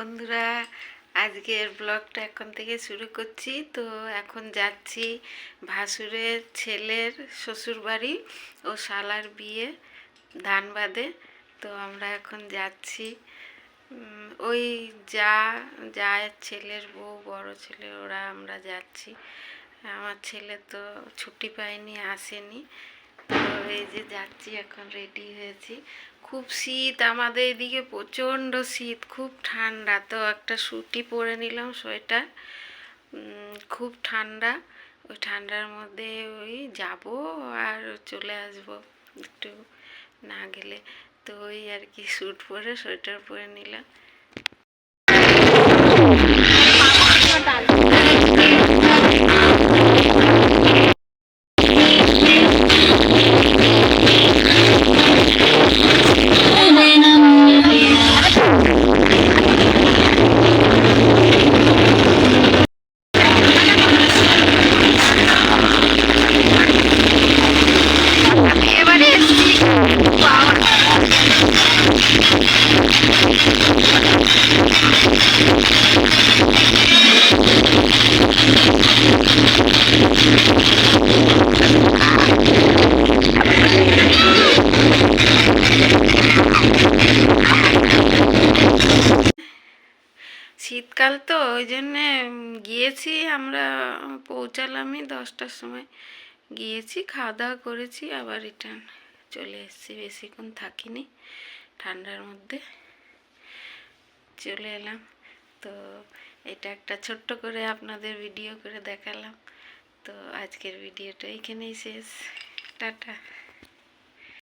বন্ধুরা, আজকের ব্লগটা এখন থেকে শুরু করছি। তো এখন যাচ্ছি ভাসুরের ছেলের শ্বশুরবাড়ি ও শালার বিয়ে ধানবাদে। তো আমরা এখন যাচ্ছি। ওই যা যা ছেলের বউ, বড় ছেলে, ওরা আমরা যাচ্ছি। আমার ছেলে তো ছুটি পায়নি, আসেনি। তো এই যে যাচ্ছি, এখন রেডি হয়েছি। খুব শীত, আমাদের এদিকে প্রচণ্ড শীত, খুব ঠান্ডা। তো একটা সুটি পরে নিলাম সোয়েটার। খুব ঠান্ডা। ওই ঠান্ডার মধ্যে ওই যাব আর চলে আসব একটু না গেলে। তো ওই আর কি স্যুট পরে, সোয়েটার পরে নিলাম। শীতকাল তো, ওই জন্যে গিয়েছি আমরা, পৌঁছালামই দশটার সময়। গিয়েছি খাওয়া দাওয়া করেছি, আবার রিটার্ন চলে এসেছি, বেশিক্ষণ থাকিনি ঠান্ডার মধ্যে। চলে এলাম। তো এটা একটা ছোট্ট করে আপনাদের ভিডিও করে দেখালাম। তো আজকের ভিডিওটা এখানেই শেষ। টাটা।